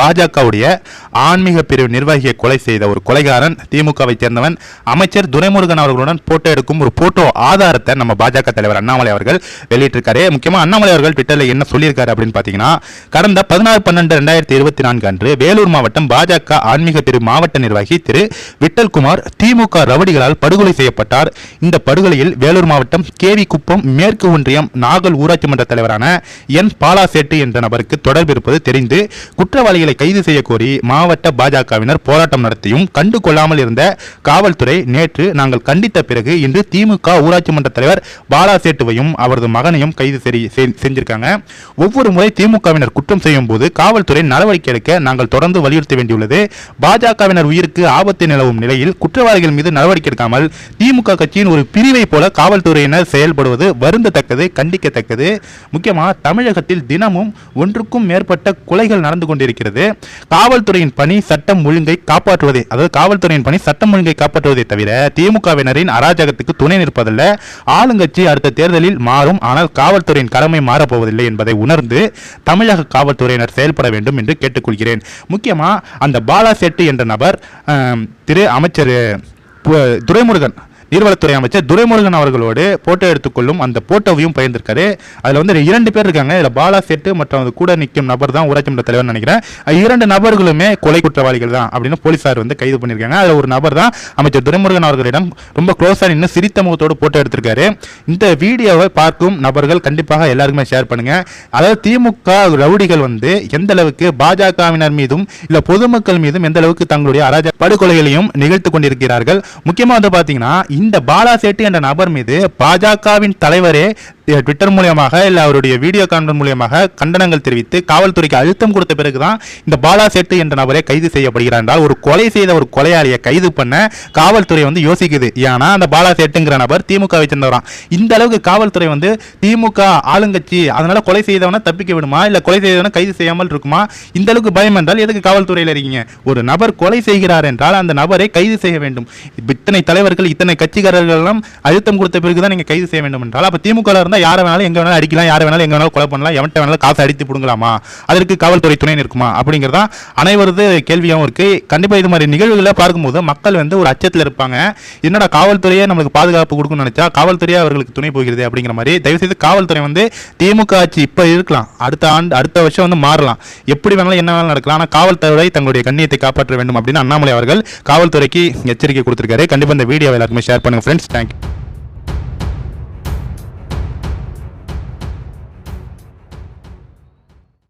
பாஜகவுடைய ஆன்மீக பிரிவு நிர்வாகியை கொலை செய்த ஒரு கொலைகாரன் திமுகவை சேர்ந்தவன் அமைச்சர் துரைமுருகன் அவர்களுடன் போட்டோ எடுக்கும் ஒரு போட்டோ ஆதாரத்தை நம்ம பாஜக தலைவர் அண்ணாமலை அவர்கள் வெளியிட்டிருக்காரு. முக்கியமா அண்ணாமலை அவர்கள் ட்விட்டரில் என்ன சொல்லியிருக்காரு அப்படின்னு பார்த்தீங்கன்னா கடந்த பதினாறு பன்னெண்டு ரெண்டாயிரத்தி இருபத்தி நான்கு அன்று வேலூர் மாவட்டம் பாஜக ஆன்மீக பிரிவு மாவட்ட நிர்வாகி திரு விட்டல்குமார் திமுக ரவுடிகளால் படுகொலை செய்யப்பட்டார். இந்த படுகொலையில் வேலூர் மாவட்டம் கேவி குப்பம் மேற்கு ஒன்றியம் நாகல் ஊராட்சி மன்ற தலைவரான என் பாலாசேட்டு என்ற நபருக்கு தொடர்பு இருப்பது தெரிந்து குற்றவாளிகளை கைது செய்ய கோரி மாவட்ட பாஜகவினர் போராட்டம் நடத்தியும் கண்டு கொள்ளாமல் இருந்த காவல்துறை நேற்று நாங்கள் கண்டித்த பிறகு இன்று திமுக ஊராட்சி மன்ற தலைவர் பாலாசேட்டுவையும் அவரது மகனையும் கைது செஞ்சிருக்காங்க. ஒவ்வொரு முறை திமுகவினர் குற்றம் செய்யும் போது காவல்துறை நடவடிக்கை எடுக்க நாங்கள் தொடர்ந்து வலியுறுத்த வேண்டியுள்ளது. பாஜகவினர் உயிருக்கு ஆபத்து நிலவும் நிலையில் குற்றவாளிகள் மீது நடவடிக்கை எடுக்காமல் திமுக கட்சியின் ஒரு பிரிவை போல காவல்துறையினர் செயல்படுவது வருந்தத்தக்கது கண்டிக்கத்தக்கது. முக்கியமா தமிழகத்தில் தினமும் ஒன்றுக்கும் மேற்பட்ட கொலைகள் நடந்து கொண்டிருக்கிறது. காவல்துறையின் பணி சட்டம் ஒழுங்கை காப்பாற்றுவதே. அதாவது காவல்துறையின் பணி சட்டம் ஒழுங்கை காப்பாற்றுவதை தவிர திமுகவினரின் அராஜகத்துக்கு துணை நிற்பதல்ல. ஆளுங்கட்சி அடுத்த தேர்தலில் மாறும். ஆனால் காவல்துறையின் கடமை மாறப்போவதில்லை என்பதை உணர்ந்து தமிழக காவல்துறையினர் செயல்பட வேண்டும் என்று கேட்டுக்கொள்கிறேன். முக்கியமா அந்த பாலா செட்டி என்ற நபர் திரு அமைச்சர் துரைமுருகன் நீர்வளத்துறை அமைச்சர் துரைமுருகன் அவர்களோடு போட்டோ எடுத்துக்கொள்ளும் அந்த போட்டோவையும் பகிர்ந்திருக்காரு. அதில் வந்து இரண்டு பேர் இருக்காங்க. இதில் பாலா செட்டு மற்றும் அது கூட நிற்கும் நபர் தான் ஊராட்சி மன்ற தலைவர் நினைக்கிறேன். இரண்டு நபர்களுமே கொலை குற்றவாளிகள் தான் அப்படின்னு போலீசார் வந்து கைது பண்ணியிருக்காங்க. அதில் ஒரு நபர் தான் அமைச்சர் துரைமுருகன் அவர்களிடம் ரொம்ப க்ளோஸாக நின்று சிரித்த முகத்தோடு போட்டோ எடுத்திருக்காரு. இந்த வீடியோவை பார்க்கும் நபர்கள் கண்டிப்பாக எல்லாருக்குமே ஷேர் பண்ணுங்க. அதாவது திமுக ரவுடிகள் வந்து எந்த அளவுக்கு பாஜகவினர் மீதும் இல்ல பொதுமக்கள் மீதும் எந்த அளவுக்கு தங்களுடைய அராஜ படுகொலைகளையும் நிகழ்த்து கொண்டிருக்கிறார்கள். முக்கியமாக வந்து பாத்தீங்கன்னா இந்த பாலா சேட்டு என்ற நபர் மீது பாஜகவின் தலைவரே ட்விட்டர் மூலியமாக இல்லை அவருடைய வீடியோ கான்ஃபரன்ஸ் மூலியமாக கண்டனங்கள் தெரிவித்து காவல்துறைக்கு அழுத்தம் கொடுத்த பிறகுதான் இந்த பாலா சேட்டு என்ற நபரே கைது செய்யப்படுகிறார் என்றால் ஒரு கொலை செய்த ஒரு கொலையாளியை கைது பண்ண காவல்துறை வந்து யோசிக்குது. ஏன்னா அந்த பாலா சேட்டுங்கிற நபர் திமுகவை சேர்ந்தவராம். இந்த அளவுக்கு காவல்துறை வந்து திமுக ஆளுங்கட்சி அதனால கொலை செய்தவனை தப்பிக்க விடுமா? இல்லை கொலை செய்தவனை கைது செய்யாமல் இருக்குமா? இந்த அளவுக்கு பயம் என்றால் எதுக்கு காவல்துறையில் இருக்கீங்க? ஒரு நபர் கொலை செய்கிறார் என்றால் அந்த நபரை கைது செய்ய வேண்டும். இத்தனை தலைவர்கள் இத்தனை கட்சிக்காரர்கள் எல்லாம் அழுத்தம் கொடுத்த பிறகுதான் நீங்க கைது செய்ய வேண்டும் என்றால் அப்ப திமுக இருந்தா யாரை வேணாலும் எங்கே வேணாலும் அடிக்கலாம் யாரை வேணாலும் எங்கே வேணாலும் கொலை பண்ணலாம் எவன்ட்ட வேணாலும் காசு அடித்து பிடுங்கலாமா? அதற்கு காவல்துறை துணை நிற்குமா? அப்படிங்கிறதா அனைவரது கேள்வியாகவும் இருக்குது கண்டிப்பாக இது மாதிரி நிகழ்வுகளை பார்க்கும்போது மக்கள் வந்து ஒரு அச்சத்தில் இருப்பாங்க. என்னடா காவல்துறையே நம்மளுக்கு பாதுகாப்பு கொடுக்கணும்னு நினச்சா காவல்துறையே அவர்களுக்கு துணை போகிறது அப்படிங்கிற மாதிரி. தயவுசெய்து காவல்துறை வந்து திமுக ஆட்சி இப்போ இருக்கலாம். அடுத்த ஆண்டு அடுத்த வருஷம் வந்து மாறலாம். எப்படி வேணாலும் என்ன வேணாலும் நடக்கலாம். ஆனால் காவல்துறை தங்களுடைய கண்ணியத்தை காப்பாற்ற வேண்டும் அப்படின்னு அண்ணாமலை அவர்கள் காவல்துறைக்கு எச்சரிக்கை கொடுத்துருக்காரு. கண்டிப்பாக இந்த வீடியோ எல்லாருக்குமே ஷேர் பண்ணுங்க ஃப்ரெண்ட்ஸ் தேங்க்யூ